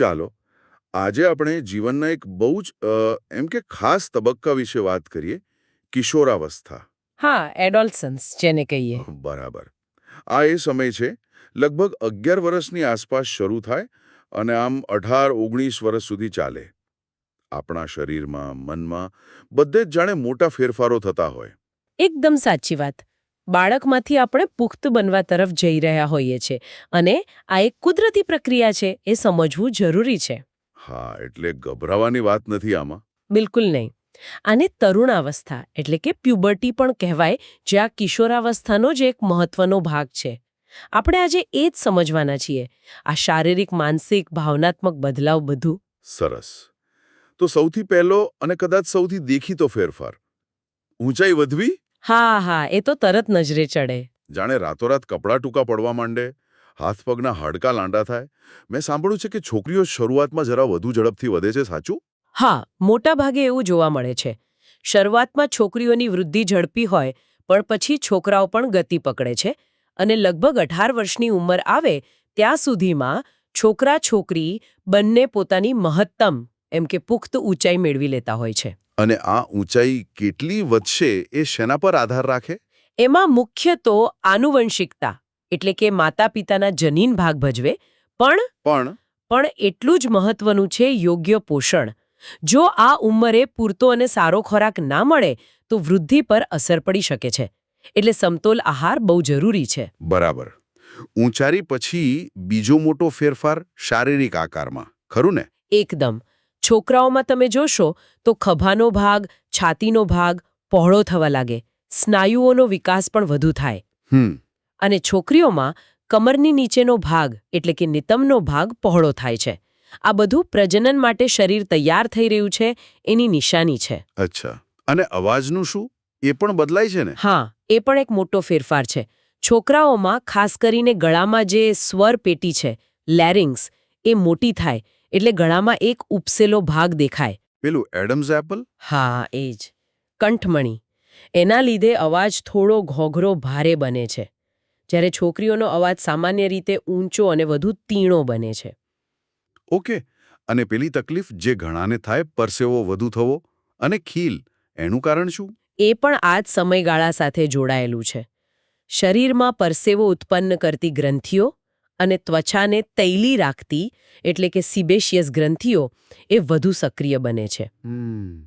ચાલો આજે આપણે જીવનના એક બહુ જ એમ કે ખાસ તબક્કા વિશે વાત કરીએ કિશોરાવસ્થા. હા એડોલ્સન્સ જેને કહીએ. બરાબર. આ એ સમય છે લગભગ અગિયાર વર્ષની આસપાસ શરૂ થાય અને આમ અઢાર ઓગણીસ વર્ષ સુધી ચાલે. આપણા શરીરમાં મનમાં બધે જ જાણે મોટા ફેરફારો થતા હોય. એકદમ સાચી વાત. બાળકમાંથી આપણે પુખ્ત બનવા તરફ જઈ રહ્યા હોઈએ છીએ અને આ એક કુદરતી પ્રક્રિયા છે એ સમજવું જરૂરી છે. હા એટલે ગભરાવાની વાત નથી આમાં. બિલકુલ નહીં. આને તરુણાવસ્થા એટલે કે પ્યુબર્ટી પણ કહેવાય જે આ કિશોરાવસ્થાનો જ એક મહત્વનો ભાગ છે. આપણે આજે એ જ સમજવાના છીએ. આ શારીરિક માનસિક ભાવનાત્મક બદલાવ બધું. સરસ. તો સૌથી પહેલો અને કદાચ સૌથી દેખીતો ફેરફાર. ઊંચાઈ વધવી હા હા એ તો તરત નજરે ચડે. જાણે રાતોરાત કપડાં ટૂંકા પડવા માંડે હાથ પગના હાડકા લાંડા થાય. મેં સાંભળ્યું છે કે છોકરીઓ શરૂઆતમાં જરા વધુ ઝડપથી વધે છે સાચું? હા મોટા ભાગે એવું જોવા મળે છે. શરૂઆતમાં છોકરીઓની વૃદ્ધિ ઝડપી હોય પણ પછી છોકરાઓ પણ ગતિ પકડે છે. અને લગભગ અઢાર વર્ષની ઉંમર આવે ત્યાં સુધીમાં છોકરા છોકરી બંને પોતાની મહત્તમ એમ કે પુખ્ત ઊંચાઈ મેળવી લેતા હોય છે. અને આ ઊંચાઈ કેટલી વધશે એ શેના પર આધાર રાખે? એમાં મુખ્ય તો આનુવંશિકતા એટલે કે માતા પિતાના જનીન ભાગ ભજવે પણ પણ પણ એટલું જ મહત્વનું છે યોગ્ય પોષણ. જો આ ઉંમરે પૂરતો અને સારો ખોરાક ના મળે તો વૃદ્ધિ પર અસર પડી શકે છે. એટલે સમતોલ આહાર બહુ જરૂરી છે. બરાબર. ઊંચારી પછી બીજો મોટો ફેરફાર શારીરિક આકારમાં ખરું ને? એકદમ. છોકરાઓમાં તમે જોશો તો ખભાનો ભાગ છાતીનો ભાગ પહોળો થવા લાગે. સ્નાયુઓનો વિકાસ પણ વધુ થાય. હમ. અને છોકરીઓમાં કમરની નીચેનો ભાગ એટલે કે નિતમનો ભાગ પહોળો થાય છે. આ બધું પ્રજનન માટે શરીર તૈયાર થઈ રહ્યું છે એની નિશાની છે. અચ્છા. અને અવાજનું શું? એ પણ બદલાય છે ને? હા એ પણ એક મોટો ફેરફાર છે. છોકરાઓમાં ખાસ કરીને ગળામાં જે સ્વર પેટી છે લેરિંગ્સ એ મોટી થાય. એટલે ગળામાં એક ઉપસેલો ભાગ દેખાય. પેલું એડમ્સ એપલ? હા એ જ કંઠમણી. એના લીધે અવાજ થોડો ઘોઘરો ભારે બને છે. જ્યારે છોકરીઓનો અવાજ સામાન્ય રીતે ઊંચો અને વધુ તીણો બને છે. ઓકે. અને પેલી તકલીફ જે ઘણાને થાય પરસેવો વધુ થવો અને ખીલ. એનું કારણ શું? એ પણ આ જ સમયગાળા સાથે જોડાયેલું છે. શરીરમાં પરસેવો ઉત્પન્ન કરતી ગ્રંથિઓ અને ત્વચાને તૈલી રાખતી એટલે કે સિબેશિયસ ગ્રંથિઓ એ વધુ સક્રિય બને છે.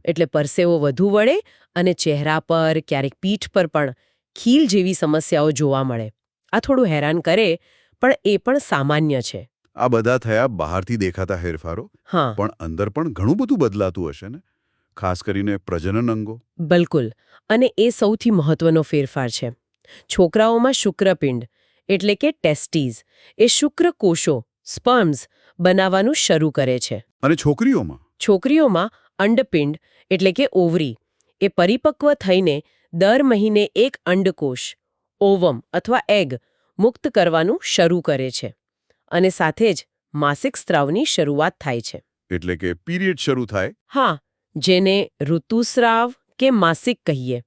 એટલે પરસેવો વધુ વળે અને ચહેરા પર ક્યારેક પીઠ પર પણ ખીલ જેવી સમસ્યાઓ જોવા મળે. આ થોડું હેરાન કરે પણ એ પણ સામાન્ય છે. આ બધા થયા બહારથી દેખાતા ફેરફારો હા. પણ અંદર પણ ઘણું બધું બદલાતું હશે ને? ખાસ કરીને પ્રજનન અંગો? બિલકુલ. અને એ સૌથી મહત્વનો ફેરફાર છે. છોકરાઓમાં શુક્રપિંડ એટલે કે ટેસ્ટીઝ એ શુક્રકોષો સ્પર્મ્સ બનાવવાનું શરૂ કરે છે. અને છોકરીઓમાં? છોકરીઓમાં અંડપિંડ એટલે કે ઓવરી એ પરિપક્વ થઈને દર મહિને એક અંડકોષ ઓવમ અથવા એગ મુક્ત કરવાનું શરૂ કરે છે. અને સાથે જ માસિક સ્ત્રાવની શરૂઆત થાય છે. એટલે કે પીરિયડ શરૂ થાય? હા જેને ઋતુસ્રાવ કે માસિક કહીએ.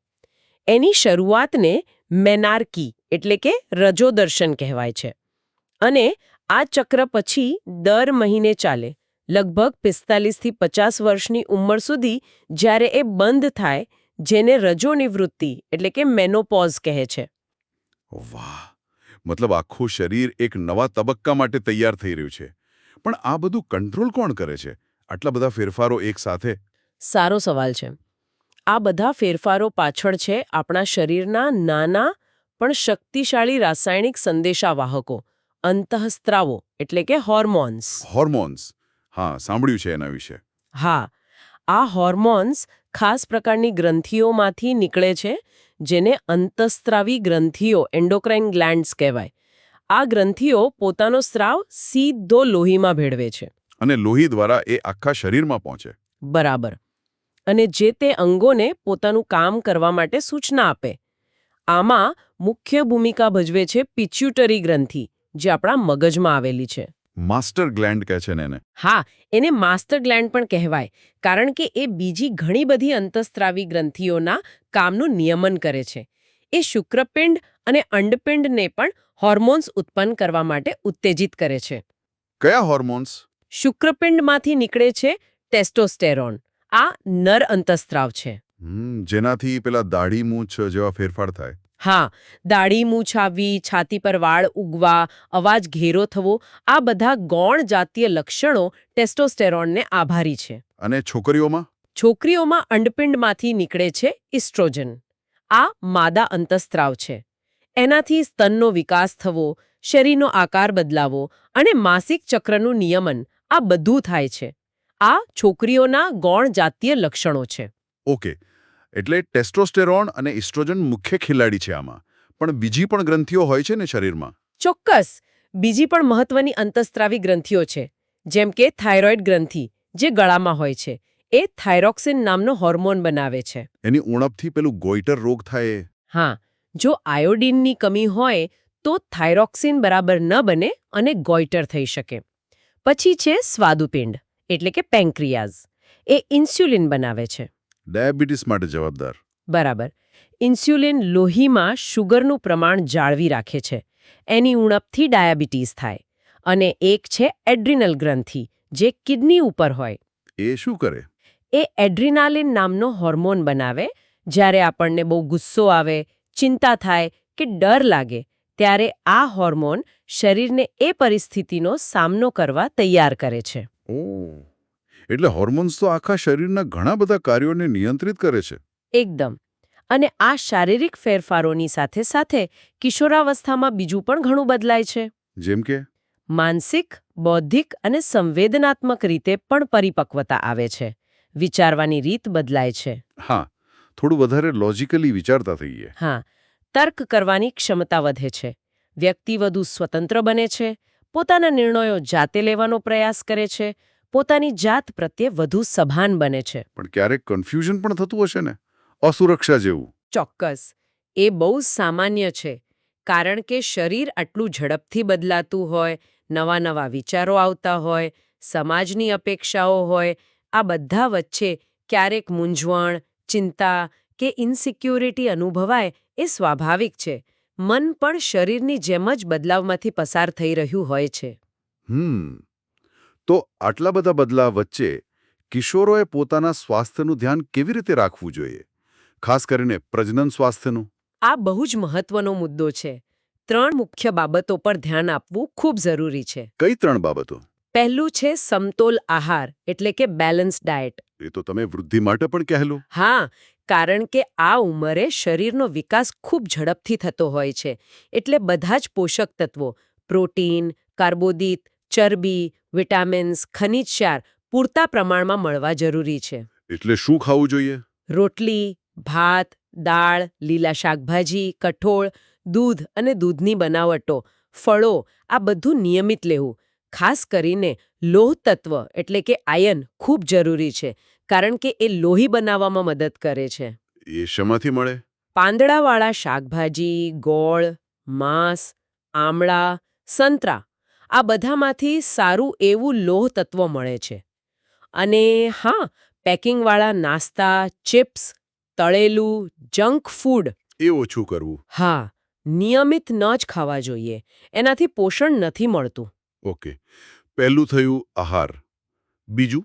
એની શરૂઆતને મેનાર્કી એટલે કે રજો દર્શન કહેવાય છે. અને આ ચક્ર પછી દર મહિને ચાલે. લગભગ પિસ્તાલીસથી પચાસ વર્ષની ઉંમર સુધી જ્યારે એ બંધ થાય જેને રજોનિવૃત્તિ એટલે કે મેનોપોઝ કહે છે. વાહ! મતલબ આખું શરીર એક નવા તબક્કા માટે તૈયાર થઈ રહ્યું છે. પણ આ બધું કંટ્રોલ કોણ કરે છે? આટલા બધા ફેરફારો એક સાથે? સારો સવાલ છે. આ બધા ફેરફારો પાછળ છે આપણા શરીરના નાના પણ શક્તિશાળી રાસાયણિક સંદેશાવાહકો અંતઃસ્ત્રાવો એટલે કે હોર્મોન્સ. હોર્મોન્સ. હા સાંભળ્યું છે એના વિશે. હા. આ હોર્મોન્સ ખાસ પ્રકારની ગ્રંથિઓમાંથી નીકળે છે જેને અંતઃસ્ત્રાવી ગ્રંથિઓ એન્ડોક્રાઇન ગ્લેન્ડ્સ કહેવાય. આ ગ્રંથિઓ પોતાનો સ્ત્રાવ સીધો લોહીમાં ભેળવે છે. અને લોહી દ્વારા એ આખા શરીરમાં પહોંચે. બરાબર. અને જે તે અંગોને પોતાનું કામ કરવા માટે સૂચના આપે. આમાં મુખ્ય ભૂમિકા ભજવે છે પિચ્યુટરી ગ્રંથિ જે આપણા મગજમાં આવેલી છે. માસ્ટર ગ્લેન્ડ કહે છે ને એને. હા એને માસ્ટર ગ્લેન્ડ પણ કહેવાય કારણ કે એ બીજી ઘણી બધી અંતઃસ્ત્રાવી ગ્રંથિઓના કામનું નિયમન કરે છે. એ શુક્રપિંડ અને અંડપિંડને પણ હોર્મોન્સ ઉત્પન્ન કરવા માટે ઉત્તેજિત કરે છે. કયા હોર્મોન્સ? શુક્રપિંડમાંથી નીકળે છે ટેસ્ટોસ્ટેરોન. આ નર અંતસ્ત્રાવ છે. જેનાથી પેલા દાઢી મૂછ જેવા ફેરફાર થાય. હા દાઢી મૂછ આવવી છાતી પર વાળ ઉગવા અવાજ ઘેરો થવો આ બધા ગૌણ જાતીય લક્ષણો ટેસ્ટોસ્ટેરોનને આભારી છે. અને છોકરીઓમાં? છોકરીઓમાં અંડપિંડમાંથી નીકળે છે ઇસ્ટ્રોજન. આ માદા અંતસ્ત્રાવ છે. એનાથી સ્તનનો વિકાસ થવો શરીરનો આકાર બદલાવો અને માસિક ચક્રનું નિયમન આ બધું થાય છે. આ છોકરીઓના ગૌણ જાતીય લક્ષણો છે. ઓકે. એટલે ટેસ્ટોસ્ટેરોન અને ઇસ્ટ્રોજન મુખ્ય ખેલાડી છે આમાં. પણ બીજી પણ ગ્રંથિઓ હોય છે ને શરીરમાં? ચોક્કસ. બીજી પણ મહત્વની અંતસ્ત્રાવી ગ્રંથિઓ છે જેમ કે થાઇરોઇડ ગ્રંથિ જે ગળામાં હોય છે. એ થાઇરોક્સિન નામનો હોર્મોન બનાવે છે. એની ઉણપથી પેલું ગોઈટર રોગ થાય હા. જો આયોડિનની કમી હોય તો થાઇરોક્સિન બરાબર ન બને અને ગોઈટર થઈ શકે. પછી છે સ્વાદુપિંડ એટલે કે પેન્ક્રિયાઝ. એ ઇન્સ્યુલિન બનાવે છે. ડાયાબિટીસ માટે જવાબદાર. બરાબર. ઇન્સ્યુલિન લોહીમાં શુગરનું પ્રમાણ જાળવી રાખે છે. એની ઉણપથી ડાયાબિટીસ થાય. અને એક છે એડ્રિનલ ગ્રંથિ જે કિડની ઉપર હોય. એ શું કરે? એ એડ્રિનાલિન નામનો હોર્મોન બનાવે. જ્યારે આપણને બહુ ગુસ્સો આવે ચિંતા થાય કે ડર લાગે ત્યારે આ હોર્મોન શરીરને એ પરિસ્થિતિનો સામનો કરવા તૈયાર કરે છે. એટલે હોર્મોન્સ તો આખા શરીરના ઘણા બધા કાર્યોને નિયંત્રિત કરે છે. એકદમ. અને આ શારીરિક ફેરફારોની સાથે સાથે કિશોરાવસ્થામાં બીજું પણ ઘણું બદલાય છે. જેમ કે? માનસિક બૌદ્ધિક અને સંવેદનાત્મક રીતે પણ પરિપક્વતા આવે છે. વિચારવાની રીત બદલાય છે. હા થોડું વધારે લોજિકલી વિચારતા થઈએ. હા તર્ક કરવાની ક્ષમતા વધે છે. વ્યક્તિ વધુ સ્વતંત્ર બને છે. પોતાના નિર્ણયો જાતે લેવાનો પ્રયાસ કરે છે. પોતાની જાત પ્રત્યે વધુ સભાન બને છે. પણ ક્યારેક કન્ફ્યુઝન પણ થતું હશે ને? અસુરક્ષા જેવું. ચોક્કસ. એ બહુ સામાન્ય છે. કારણ કે શરીર આટલું ઝડપથી બદલાતું હોય નવા નવા વિચારો આવતા હોય સમાજની અપેક્ષાઓ હોય આ બધા વચ્ચે ક્યારેક મૂંઝવણ ચિંતા કે ઇનસિક્યુરિટી અનુભવાય એ સ્વાભાવિક છે. મન પણ શરીરની જેમ જ બદલાવમાંથી પસાર થઈ રહ્યું હોય છે. હમ. તો આટલા બધા બદલાવ વચ્ચે કિશોરોએ પોતાના સ્વાસ્થ્યનું ધ્યાન કેવી રીતે રાખવું જોઈએ? ખાસ કરીને પ્રજનન સ્વાસ્થ્યનું? આ બહુ જ મહત્વનો મુદ્દો છે. ત્રણ મુખ્ય બાબતો પર ધ્યાન આપવું ખૂબ જરૂરી છે. કઈ ત્રણ બાબતો? પહેલું છે સમતોલ આહાર એટલે કે બેલેન્સ ડાયટ એ તો તમે વૃદ્ધિ માટે પણ કહેલું. હા કારણ કે આ ઉંમરે શરીરનો વિકાસ ખૂબ ઝડપથી થતો હોય છે. એટલે બધા જ પોષક તત્વો પ્રોટીન કાર્બોદિત ચરબી વિટામિન્સ ખનિજ ક્ષાર પૂરતા પ્રમાણમાં મળવા જરૂરી છે. એટલે શું ખાવું જોઈએ? રોટલી ભાત દાળ લીલા શાકભાજી કઠોળ દૂધ અને દૂધની બનાવટો ફળો આ બધું નિયમિત લેવું. ખાસ કરીને લોહ તત્વ એટલે કે આયન ખૂબ જરૂરી છે કારણ કે એ લોહી બનાવવામાં મદદ કરે છે. એ શેમાંથી મળે? પાંદડાવાળા શાકભાજી ગોળ માંસ આમળા સંતરા આ બધામાંથી સારું એવું લોહ તત્વ મળે છે. અને હા પેકિંગવાળા નાસ્તા ચિપ્સ તળેલું જંક ફૂડ. એ ઓછું કરવું. હા નિયમિત ન જ ખાવા જોઈએ. એનાથી પોષણ નથી મળતું. ઓકે. પહેલું થયું આહાર. બીજું?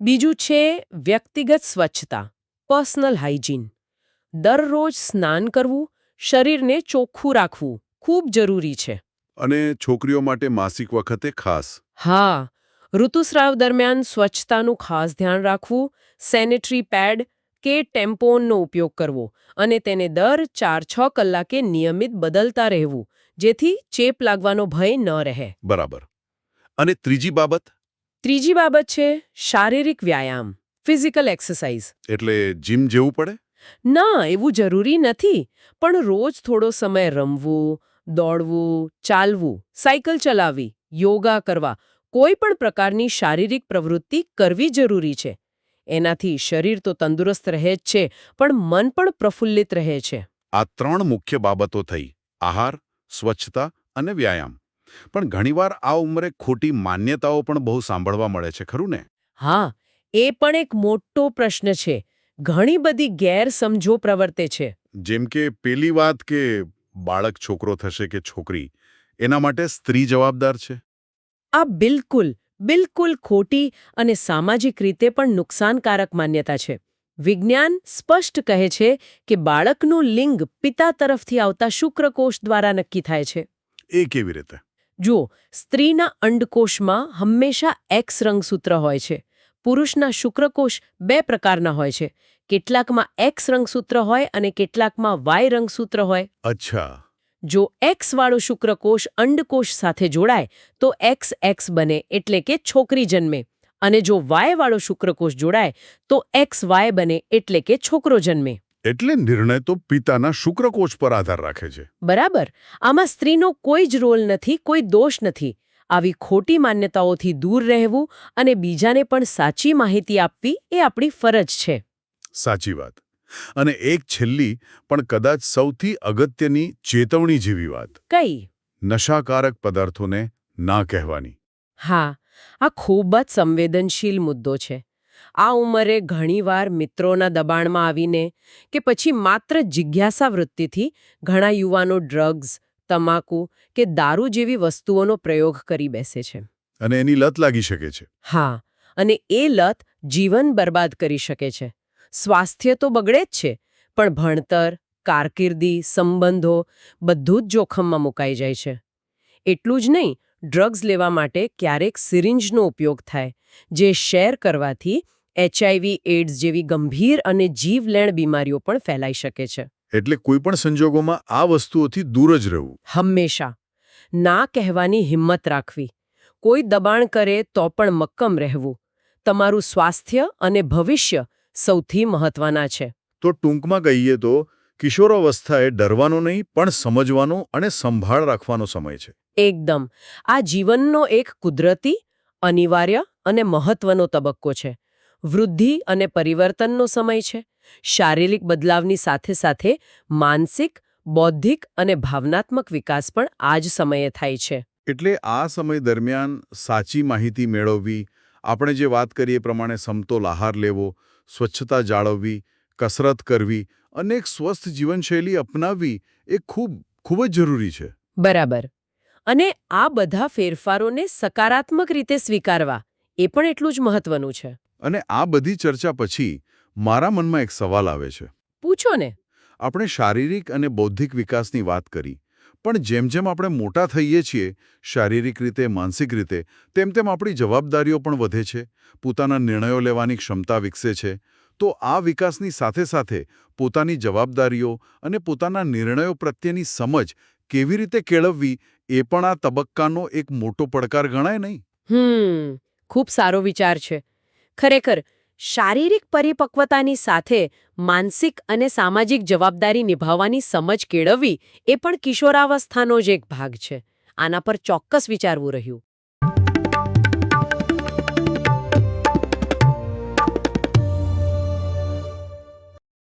બીજું છે વ્યક્તિગત સ્વચ્છતા પર્સનલ હાઇજીન. દરરોજ સ્નાન કરવું શરીરને ચોખ્ખું રાખવું ખૂબ જરૂરી છે. અને છોકરીઓ માટે માસિક વખતે ખાસ. હા ઋતુસ્રાવ દરમિયાન સ્વચ્છતાનું ખાસ ધ્યાન રાખવું સેનેટરી પેડ કે ટેમ્પોનનો ઉપયોગ કરવો અને તેને દર ચાર છ કલાકે નિયમિત બદલતા રહેવું જેથી ચેપ લાગવાનો ભય ન રહે. બરાબર. અને ત્રીજી બાબત? ત્રીજી બાબત છે શારીરિક વ્યાયામ ફિઝિકલ એક્સરસાઇઝ. એટલે જીમ જેવું પડે? ના એવું જરૂરી નથી પણ રોજ થોડો સમય રમવું દોડવું ચાલવું સાયકલ ચલાવવી યોગા કરવા કોઈ પણ પ્રકારની શારીરિક પ્રવૃત્તિ કરવી જરૂરી છે. એનાથી શરીર તો તંદુરસ્ત રહે જ છે પણ મન પણ પ્રફુલ્લિત રહે છે. આ ત્રણ મુખ્ય બાબતો થઈ આહાર સ્વચ્છતા અને વ્યાયામ. પણ ઘણીવાર આ ઉંમરે ખોટી માન્યતાઓ પણ બહુ સાંભળવા મળે છે ખરું ને? હા એ પણ એક મોટો પ્રશ્ન છે. ઘણી બધી ગેરસમજો પ્રવર્તે છે. જેમ કે પેલી વાત કે બાળક છોકરો થશે કે છોકરી એના માટે સ્ત્રી જવાબદાર છે? આ બિલકુલ બિલકુલ ખોટી અને સામાજિક રીતે પણ નુકસાનકારક માન્યતા છે. વિજ્ઞાન સ્પષ્ટ કહે છે કે બાળકનું લિંગ પિતા તરફથી આવતા શુક્રકોષ દ્વારા નક્કી થાય છે. એ કેવી રીતે? જુઓ સ્ત્રીના અંડકોષમાં હંમેશા એક્સ રંગસૂત્ર હોય છે. પુરુષના શુક્રકોષ બે પ્રકારના હોય છે. કેટલાકમાં એક્સ રંગસૂત્ર હોય અને કેટલાકમાં વાય રંગસૂત્ર હોય. અચ્છા. જો એક્સ વાળો શુક્રકોષ અંડકોષ સાથે જોડાય તો એક્સ એક્સ બને એટલે કે છોકરી જન્મે. અને જો વાય વાળો શુક્રકોષ જોડાય તો એક્સ વાય બને એટલે કે છોકરો જન્મે. એટલે નિર્ણય તો પિતાના શુક્રકોષ પર આધાર રાખે છે. બરાબર. આમાં સ્ત્રીનો કોઈ જ રોલ નથી કોઈ દોષ નથી. આવી ખોટી માન્યતાઓથી દૂર રહેવું અને બીજાને પણ સાચી માહિતી આપવી એ આપણી ફરજ છે. સાચી વાત. અને એક છેલ્લી પણ કદાચ સૌથી અગત્યની ચેતવણી જેવી વાત. કઈ? નશાકારક પદાર્થોને ના કહેવાની. હા આ ખૂબ જ સંવેદનશીલ મુદ્દો છે. આ ઉંમરે ઘણીવાર મિત્રોના દબાણમાં આવીને કે પછી માત્ર જિજ્ઞાસા વૃત્તિથી ઘણા યુવાનો ડ્રગ્સ તમાકુ કે દારૂ જેવી વસ્તુઓનો પ્રયોગ કરી બેસે છે. અને એની લત લાગી શકે છે. હા અને એ લત જીવન બરબાદ કરી શકે છે. સ્વાસ્થ્ય તો બગડે જ છે પણ ભણતર કારકિર્દી સંબંધો બધું જ જોખમમાં મુકાઈ જાય છે. એટલું જ નહીં ડ્રગ્સ લેવા માટે ક્યારેક સિરિંજનો ઉપયોગ થાય જે શેર કરવાથી એચઆઈવી એડ્સ જેવી ગંભીર અને જીવલેણ બીમારીઓ પણ ફેલાઈ શકે છે. એટલે કોઈ પણ સંજોગોમાં આ વસ્તુઓથી દૂર જ રહેવું. હંમેશા. ના કહેવાની હિંમત રાખવી. કોઈ દબાણ કરે તો પણ મક્કમ રહેવું. તમારું સ્વાસ્થ્ય અને ભવિષ્ય સૌથી મહત્વના છે. તો ટૂંકમાં કહીએ તો કિશોરાવસ્થાએ ડરવાનો નહીં પણ સમજવાનો અને સંભાળ રાખવાનો સમય છે. એકદમ. આ જીવનનો એક કુદરતી અનિવાર્ય અને મહત્વનો તબક્કો છે. વૃદ્ધિ અને પરિવર્તનનો સમય છે. શારીરિક બદલાવની સાથે સાથે માનસિક બૌદ્ધિક અને ભાવનાત્મક વિકાસ પણ આ જ સમયે થાય છે. એટલે આ સમય દરમિયાન સાચી માહિતી મેળવવી આપણે જે વાત કરીએ એ પ્રમાણે સમતોલ આહાર લેવો સ્વચ્છતા જાળવવી કસરત કરવી અને એક સ્વસ્થ જીવનશૈલી અપનાવવી એ ખૂબ ખૂબ જ જરૂરી છે. બરાબર. અને આ બધા ફેરફારોને સકારાત્મક રીતે સ્વીકારવા એ પણ એટલું જ મહત્વનું છે. અને આ બધી ચર્ચા પછી મારા મનમાં એક સવાલ આવે છે. પૂછો ને. આપણે શારીરિક અને બૌદ્ધિક વિકાસની વાત કરી. પણ જેમ જેમ આપણે મોટા થઈએ છીએ, શારીરિક રીતે, માનસિક રીતે, તેમ તેમ આપણી જવાબદારીઓ પણ વધે છે. પોતાના નિર્ણયો લેવાની ક્ષમતા વિકસે છે. તો આ વિકાસની સાથે સાથે પોતાની જવાબદારીઓ અને પોતાના નિર્ણયો પ્રત્યેની સમજ કેવી રીતે કેળવવી, એ પણ આ તબક્કાનો એક મોટો પડકાર ગણાય નહીં? હમ, ખૂબ સારો વિચાર છે. ખરેખર શારીરિક પરિપક્વતાની સાથે માનસિક અને સામાજિક જવાબદારી નિભાવવાની સમજ કેળવવી એ પણ કિશોરાવસ્થાનો જ એક ભાગ છે. આના પર ચોક્કસ વિચારવું રહ્યું.